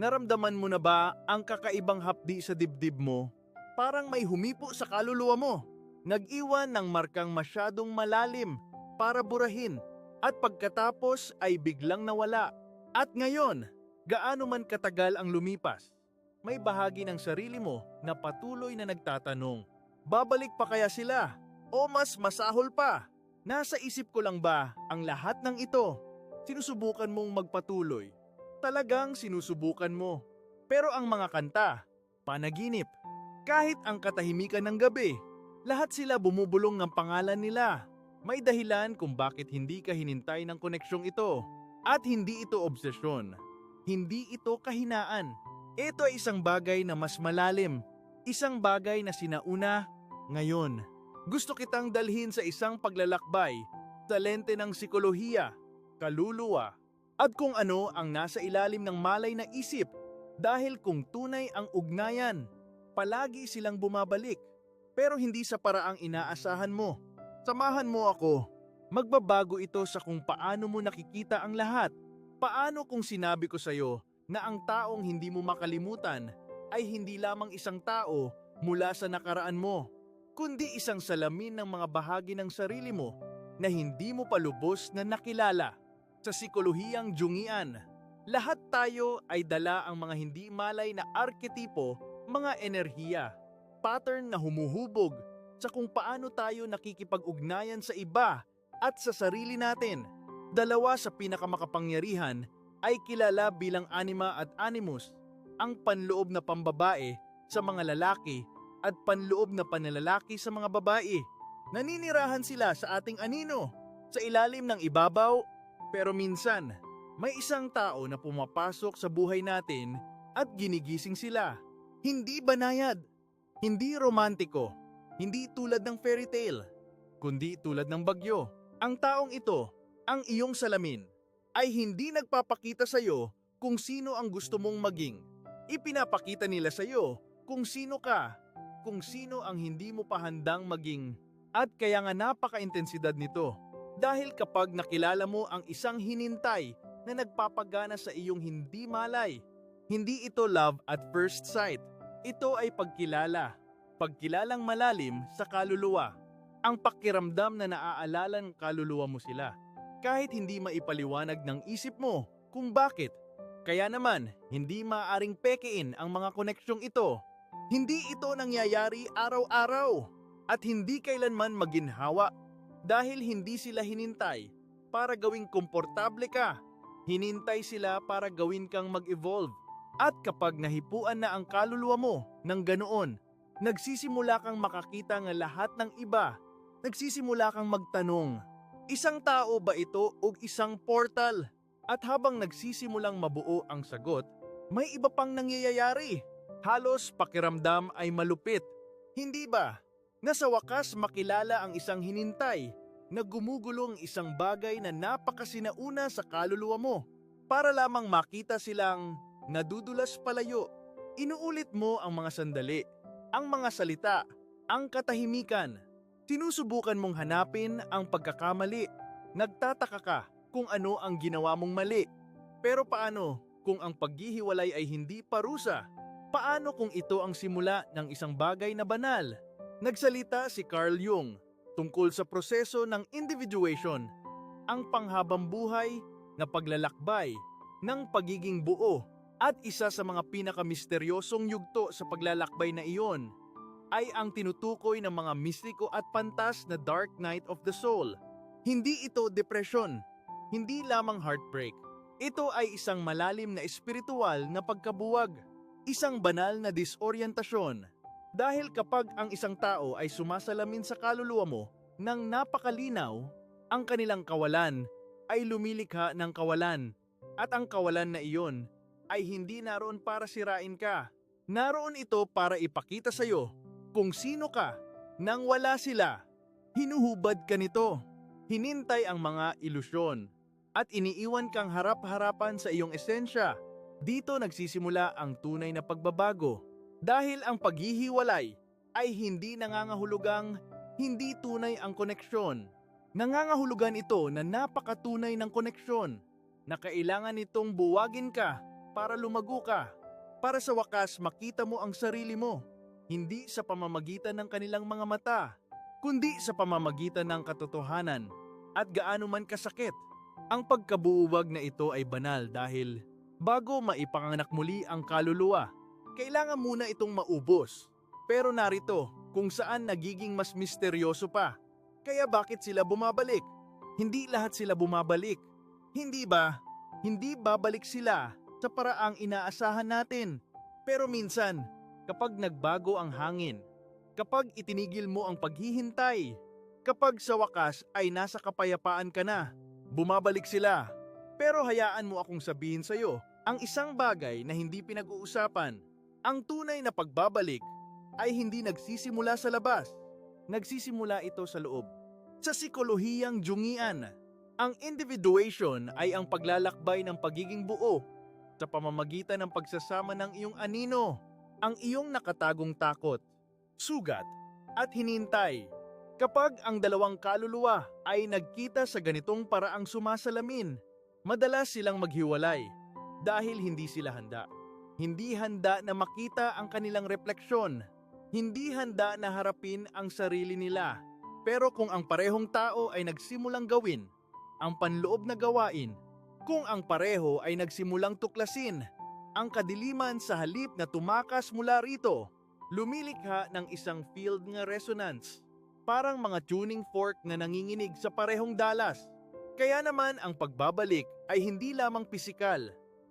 Naramdaman mo na ba ang kakaibang hapdi sa dibdib mo? Parang may humipo sa kaluluwa mo. Nag-iwan ng markang masyadong malalim para burahin at pagkatapos ay biglang nawala. At ngayon, gaano man katagal ang lumipas, may bahagi ng sarili mo na patuloy na nagtatanong, babalik pa kaya sila? O mas masahol pa? Nasa isip ko lang ba ang lahat ng ito? Sinusubukan mong magpatuloy. Talagang sinusubukan mo. Pero ang mga kanta, panaginip. Kahit ang katahimikan ng gabi, lahat sila bumubulong ng pangalan nila. May dahilan kung bakit hindi ka hinintay ng koneksyong ito. At hindi ito obsesyon. Hindi ito kahinaan. Ito ay isang bagay na mas malalim. Isang bagay na sinauna ngayon. Gusto kitang dalhin sa isang paglalakbay sa lente ng sikolohiya, kaluluwa, at kung ano ang nasa ilalim ng malay na isip dahil kung tunay ang ugnayan, palagi silang bumabalik pero hindi sa paraang inaasahan mo. Samahan mo ako. Magbabago ito sa kung paano mo nakikita ang lahat. Paano kung sinabi ko sa'yo na ang taong hindi mo makalimutan ay hindi lamang isang tao mula sa nakaraan mo, kundi isang salamin ng mga bahagi ng sarili mo na hindi mo palubos na nakilala. Sa sikolohiyang jungian, lahat tayo ay dala ang mga hindi malay na arketipo, mga enerhiya, pattern na humuhubog sa kung paano tayo nakikipag-ugnayan sa iba at sa sarili natin. Dalawa sa pinakamakapangyarihan ay kilala bilang anima at animus, ang panloob na pambabae sa mga lalaki at panloob na panlalaki sa mga babae. Naninirahan sila sa ating anino, sa ilalim ng ibabaw, pero minsan, may isang tao na pumapasok sa buhay natin at ginigising sila. Hindi banayad, hindi romantiko, hindi tulad ng fairy tale, kundi tulad ng bagyo. Ang taong ito, ang iyong salamin, ay hindi nagpapakita sa iyo kung sino ang gusto mong maging. Ipinapakita nila sa iyo kung sino ka, kung sino ang hindi mo pa handang maging. At kaya nga napaka-intensidad nito. Dahil kapag nakilala mo ang isang hinintay na nagpapagana sa iyong hindi malay, hindi ito love at first sight. Ito ay pagkilala. Pagkilalang malalim sa kaluluwa. Ang pakiramdam na naaalala ng kaluluwa mo sila. Kahit hindi maipaliwanag ng isip mo kung bakit. Kaya naman, hindi maaring pekein ang mga koneksyong ito. Hindi ito nangyayari araw-araw at hindi kailanman maginhawa dahil hindi sila hinintay para gawing komportable ka. Hinintay sila para gawin kang mag-evolve. At kapag nahipuan na ang kaluluwa mo ng ganoon, nagsisimula kang makakita ng lahat ng iba. Nagsisimula kang magtanong, isang tao ba ito o isang portal? At habang nagsisimulang mabuo ang sagot, may iba pang nangyayari. Halos pakiramdam ay malupit. Hindi ba? Na sa wakas makilala ang isang hinintay na gumugulong isang bagay na napakasinauna sa kaluluwa mo para lamang makita silang nadudulas palayo. Inuulit mo ang mga sandali, ang mga salita, ang katahimikan. Sinusubukan mong hanapin ang pagkakamali. Nagtataka ka kung ano ang ginawa mong mali. Pero paano kung ang paghihiwalay ay hindi parusa? Paano kung ito ang simula ng isang bagay na banal? Nagsalita si Carl Jung tungkol sa proseso ng individuation, ang panghabang buhay na paglalakbay ng pagiging buo at isa sa mga pinakamisteryosong yugto sa paglalakbay na iyon ay ang tinutukoy ng mga mistiko at pantas na Dark Night of the Soul. Hindi ito depresyon, hindi lamang heartbreak. Ito ay isang malalim na espiritual na pagkabuwag, isang banal na disorientasyon. Dahil kapag ang isang tao ay sumasalamin sa kaluluwa mo ng napakalinaw, ang kanilang kawalan ay lumilikha ng kawalan. At ang kawalan na iyon ay hindi naroon para sirain ka. Naroon ito para ipakita sa iyo kung sino ka nang wala sila. Hinuhubad ka nito. Hinintay ang mga ilusyon at iniiwan kang harap-harapan sa iyong esensya. Dito nagsisimula ang tunay na pagbabago. Dahil ang paghihiwalay ay hindi nangangahulugang hindi tunay ang koneksyon. Nangangahulugan ito na napakatunay ng koneksyon na kailangan nitong buwagin ka para lumago ka. Para sa wakas makita mo ang sarili mo, hindi sa pamamagitan ng kanilang mga mata, kundi sa pamamagitan ng katotohanan at gaano man kasakit. Ang pagkabuwag na ito ay banal dahil bago maipanganak muli ang kaluluwa, kailangan muna itong maubos. Pero narito kung saan nagiging mas misteryoso pa. Kaya bakit sila bumabalik? Hindi lahat sila bumabalik. Hindi ba? Hindi babalik sila sa paraang inaasahan natin. Pero minsan, kapag nagbago ang hangin, kapag itinigil mo ang paghihintay, kapag sa wakas ay nasa kapayapaan ka na, bumabalik sila. Pero hayaan mo akong sabihin sa iyo, ang isang bagay na hindi pinag-uusapan, ang tunay na pagbabalik ay hindi nagsisimula sa labas. Nagsisimula ito sa loob. Sa psikolohiyang jungian, ang individuation ay ang paglalakbay ng pagiging buo sa pamamagitan ng pagsasama ng iyong anino, ang iyong nakatagong takot, sugat, at hinintay. Kapag ang dalawang kaluluwa ay nagkita sa ganitong paraang sumasalamin, madalas silang maghiwalay dahil hindi sila handa. Hindi handa na makita ang kanilang refleksyon. Hindi handa na harapin ang sarili nila. Pero kung ang parehong tao ay nagsimulang gawin ang panloob na gawain, kung ang pareho ay nagsimulang tuklasin ang kadiliman sa halip na tumakas mula rito, lumilikha ng isang field nga resonance, parang mga tuning fork na nanginginig sa parehong dalas. Kaya naman ang pagbabalik ay hindi lamang pisikal,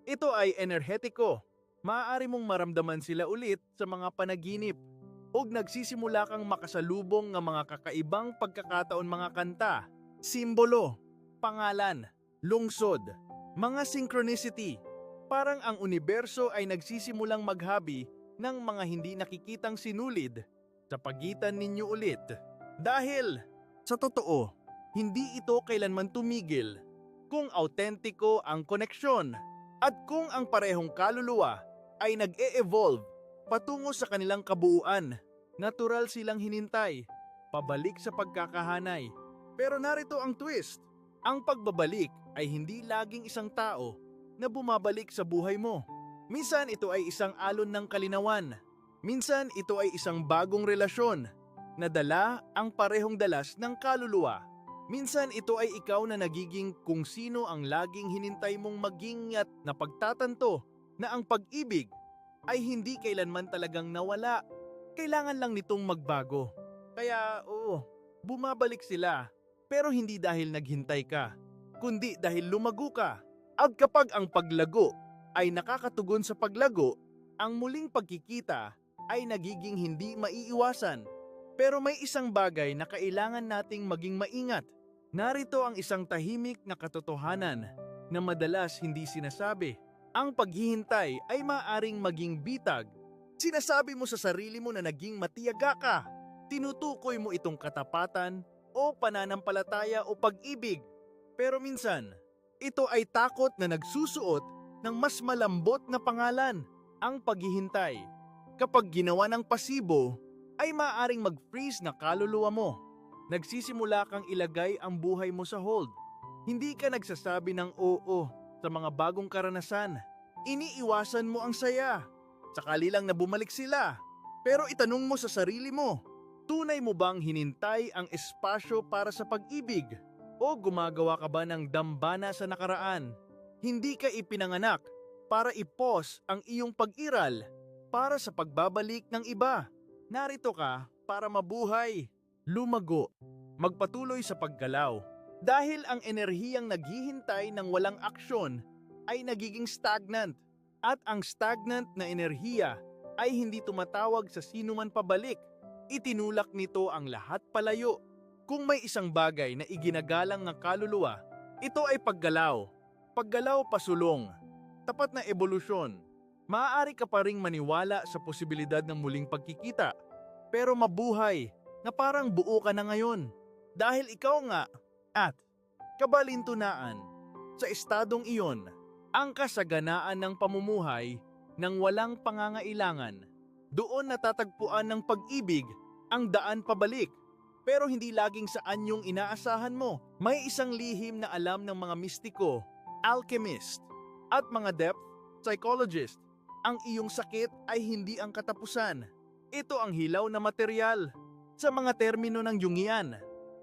ito ay enerhetiko. Maaari mong maramdaman sila ulit sa mga panaginip o nagsisimula kang makasalubong ng mga kakaibang pagkakataon mga kanta, simbolo, pangalan, lungsod, mga synchronicity. Parang ang universo ay nagsisimulang maghabi ng mga hindi nakikitang sinulid sa pagitan ninyo ulit. Dahil, sa totoo, hindi ito kailanman tumigil kung autentiko ang koneksyon at kung ang parehong kaluluwa ay nag-e-evolve patungo sa kanilang kabuuan. Natural silang hinintay, pabalik sa pagkakahanay. Pero narito ang twist. Ang pagbabalik ay hindi laging isang tao na bumabalik sa buhay mo. Minsan ito ay isang alon ng kalinawan. Minsan ito ay isang bagong relasyon na dala ang parehong dalas ng kaluluwa. Minsan ito ay ikaw na nagiging kung sino ang laging hinintay mong maging at napagtatanto na ang pag-ibig ay hindi kailanman talagang nawala. Kailangan lang nitong magbago. Kaya oo, bumabalik sila pero hindi dahil naghintay ka, kundi dahil lumago ka. At kapag ang paglago ay nakakatugon sa paglago, ang muling pagkikita ay nagiging hindi maiiwasan. Pero may isang bagay na kailangan nating maging maingat. Narito ang isang tahimik na katotohanan na madalas hindi sinasabi. Ang paghihintay ay maaring maging bitag. Sinasabi mo sa sarili mo na naging matiyaga ka. Tinutukoy mo itong katapatan o pananampalataya o pag-ibig. Pero minsan, ito ay takot na nagsusuot ng mas malambot na pangalan, ang paghihintay. Kapag ginawa ng pasibo, ay maaring mag-freeze na kaluluwa mo. Nagsisimula kang ilagay ang buhay mo sa hold. Hindi ka nagsasabi ng oo sa mga bagong karanasan. Iniiwasan mo ang saya. Sakali lang na bumalik sila. Pero itanong mo sa sarili mo, Tunay mo bang hinintay ang espasyo para sa pag-ibig? O gumagawa ka ba ng dambana sa nakaraan? Hindi ka ipinanganak para ipos ang iyong pag-iral para sa pagbabalik ng iba. Narito ka para mabuhay, lumago, magpatuloy sa paggalaw. Dahil ang enerhiyang naghihintay ng walang aksyon ay nagiging stagnant at ang stagnant na enerhiya ay hindi tumatawag sa sinuman pabalik itinulak nito ang lahat palayo. Kung may isang bagay na iginagalang ng kaluluwa, ito ay paggalaw. Paggalaw pasulong. Tapat na ebolusyon. Maaari ka pa ring maniwala sa posibilidad ng muling pagkikita. Pero mabuhay na parang buo ka na ngayon. Dahil ikaw nga at kabalintunaan sa estadong iyon ang kasaganaan ng pamumuhay ng walang pangangailangan doon natatagpuan ng pag-ibig ang daan pabalik. Pero hindi laging saan yung inaasahan mo. May isang lihim na alam ng mga mistiko, alchemist, at mga depth psychologist. Ang iyong sakit ay hindi ang katapusan. Ito ang hilaw na material. Sa mga termino ng Jungian,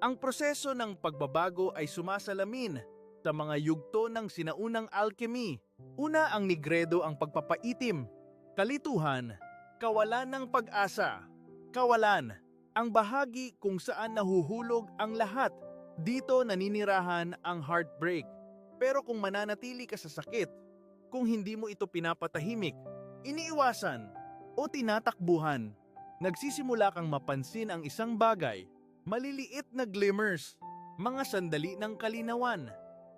ang proseso ng pagbabago ay sumasalamin sa mga yugto ng sinaunang alchemy. Una ang nigredo ang pagpapaitim, kalituhan, kawalan ng pag-asa, kawalan, ang bahagi kung saan nahuhulog ang lahat. Dito naninirahan ang heartbreak. Pero kung mananatili ka sa sakit, kung hindi mo ito pinapatahimik, iniiwasan o tinatakbuhan, nagsisimula kang mapansin ang isang bagay, maliliit na glimmers, mga sandali ng kalinawan,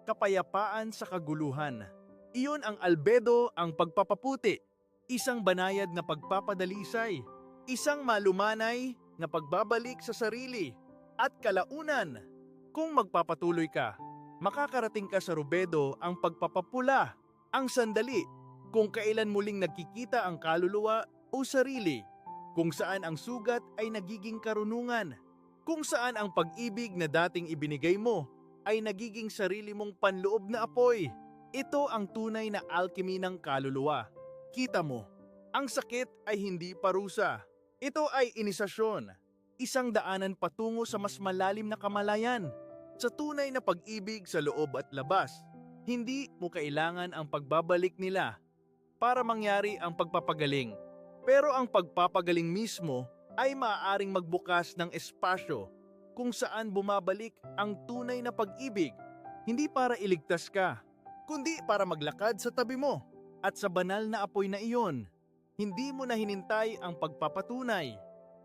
kapayapaan sa kaguluhan. Iyon ang albedo ang pagpapaputi, isang banayad na pagpapadalisay, isang malumanay na pagbabalik sa sarili, at kalaunan. Kung magpapatuloy ka, makakarating ka sa rubedo ang pagpapapula, ang sandali, kung kailan muling nagkikita ang kaluluwa o sarili, kung saan ang sugat ay nagiging karunungan, kung saan ang pag-ibig na dating ibinigay mo ay nagiging sarili mong panloob na apoy. Ito ang tunay na alchemy ng kaluluwa. Kita mo, ang sakit ay hindi parusa. Ito ay inisasyon, isang daanan patungo sa mas malalim na kamalayan, sa tunay na pag-ibig sa loob at labas. Hindi mo kailangan ang pagbabalik nila para mangyari ang pagpapagaling. Pero ang pagpapagaling mismo ay maaaring magbukas ng espasyo kung saan bumabalik ang tunay na pag-ibig, hindi para iligtas ka, kundi para maglakad sa tabi mo at sa banal na apoy na iyon. Hindi mo na hinintay ang pagpapatunay.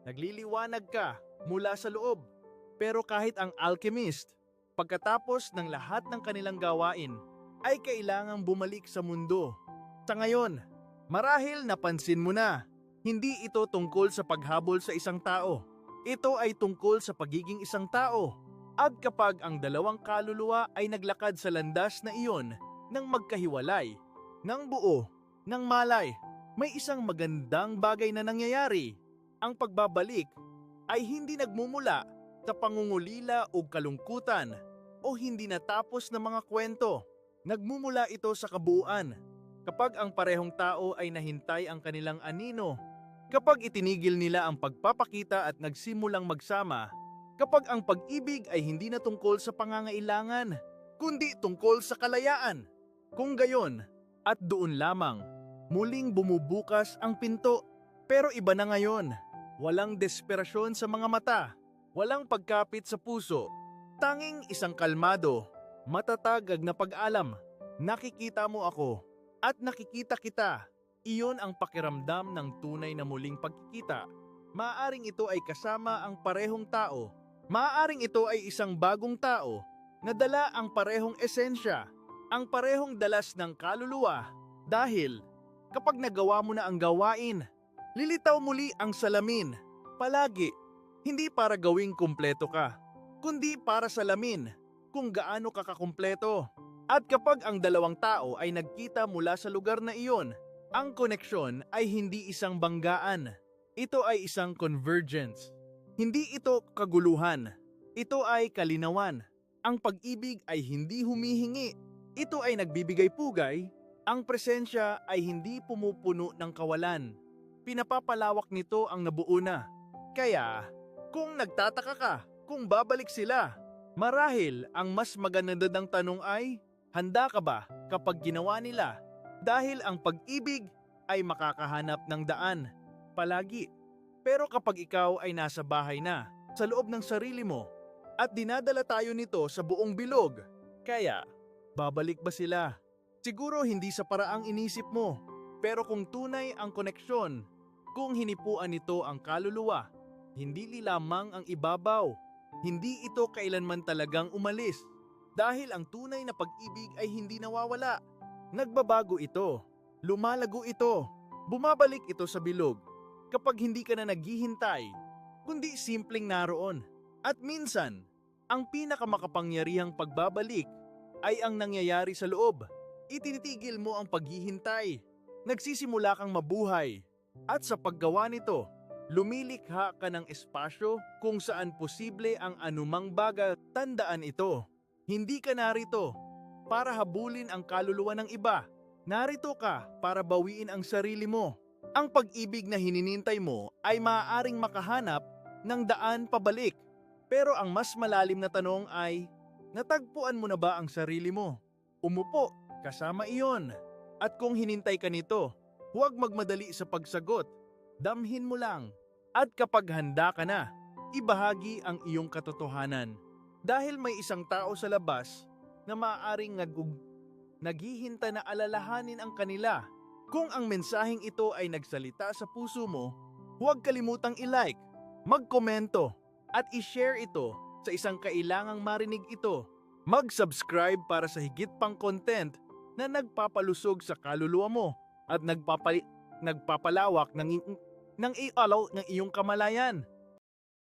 Nagliliwanag ka mula sa loob. Pero kahit ang alchemist, pagkatapos ng lahat ng kanilang gawain, ay kailangang bumalik sa mundo. Sa ngayon, marahil napansin mo na, hindi ito tungkol sa paghabol sa isang tao. Ito ay tungkol sa pagiging isang tao. At kapag ang dalawang kaluluwa ay naglakad sa landas na iyon ng magkahiwalay, ng buo, ng malay, may isang magandang bagay na nangyayari. Ang pagbabalik ay hindi nagmumula sa pangungulila o kalungkutan o hindi natapos na mga kwento. Nagmumula ito sa kabuuan. Kapag ang parehong tao ay nahintay ang kanilang anino, kapag itinigil nila ang pagpapakita at nagsimulang magsama, kapag ang pag-ibig ay hindi na tungkol sa pangangailangan, kundi tungkol sa kalayaan. Kung gayon, at doon lamang, muling bumubukas ang pinto. Pero iba na ngayon, walang desperasyon sa mga mata, walang pagkapit sa puso, tanging isang kalmado, matatagag na pag-alam. Nakikita mo ako at nakikita kita. Iyon ang pakiramdam ng tunay na muling pagkikita. Maaring ito ay kasama ang parehong tao. Maaring ito ay isang bagong tao na dala ang parehong esensya, ang parehong dalas ng kaluluwa. Dahil kapag nagawa mo na ang gawain, lilitaw muli ang salamin. Palagi, hindi para gawing kumpleto ka, kundi para salamin kung gaano ka kakumpleto. At kapag ang dalawang tao ay nagkita mula sa lugar na iyon, ang koneksyon ay hindi isang banggaan. Ito ay isang convergence. Hindi ito kaguluhan. Ito ay kalinawan. Ang pag-ibig ay hindi humihingi. Ito ay nagbibigay pugay. Ang presensya ay hindi pumupuno ng kawalan. Pinapapalawak nito ang nabuo na. Kaya, kung nagtataka ka kung babalik sila, marahil ang mas magandang tanong ay, handa ka ba kapag ginawa nila? Dahil ang pag-ibig ay makakahanap ng daan, palagi. Pero kapag ikaw ay nasa bahay na, sa loob ng sarili mo, at dinadala tayo nito sa buong bilog, kaya, babalik ba sila? Siguro hindi sa paraang inisip mo, pero kung tunay ang koneksyon, kung hinipuan nito ang kaluluwa, hindi lamang ang ibabaw, hindi ito kailanman talagang umalis. Dahil ang tunay na pag-ibig ay hindi nawawala. Nagbabago ito, lumalago ito, bumabalik ito sa bilog. Kapag hindi ka na naghihintay, kundi simpleng naroon. At minsan, ang pinakamakapangyarihang pagbabalik ay ang nangyayari sa loob. Itinitigil mo ang paghihintay. Nagsisimula kang mabuhay. At sa paggawa nito, lumilikha ka ng espasyo kung saan posible ang anumang bagay. Tandaan ito, hindi ka narito para habulin ang kaluluwa ng iba. Narito ka para bawiin ang sarili mo. Ang pag-ibig na hininintay mo ay maaaring makahanap ng daan pabalik. Pero ang mas malalim na tanong ay, natagpuan mo na ba ang sarili mo? Umupo, kasama iyon. At kung hinintay ka nito, huwag magmadali sa pagsagot. Damhin mo lang. At kapag handa ka na, ibahagi ang iyong katotohanan. Dahil may isang tao sa labas na maaaring nagug naghihinta na alalahanin ang kanila. Kung ang mensaheng ito ay nagsalita sa puso mo, huwag kalimutang i-like, magkomento, at i-share ito sa isang kailangang marinig ito. Mag-subscribe para sa higit pang content na nagpapalusog sa kaluluwa mo at nagpapali- nagpapalawak ng, ng ialaw ng iyong kamalayan.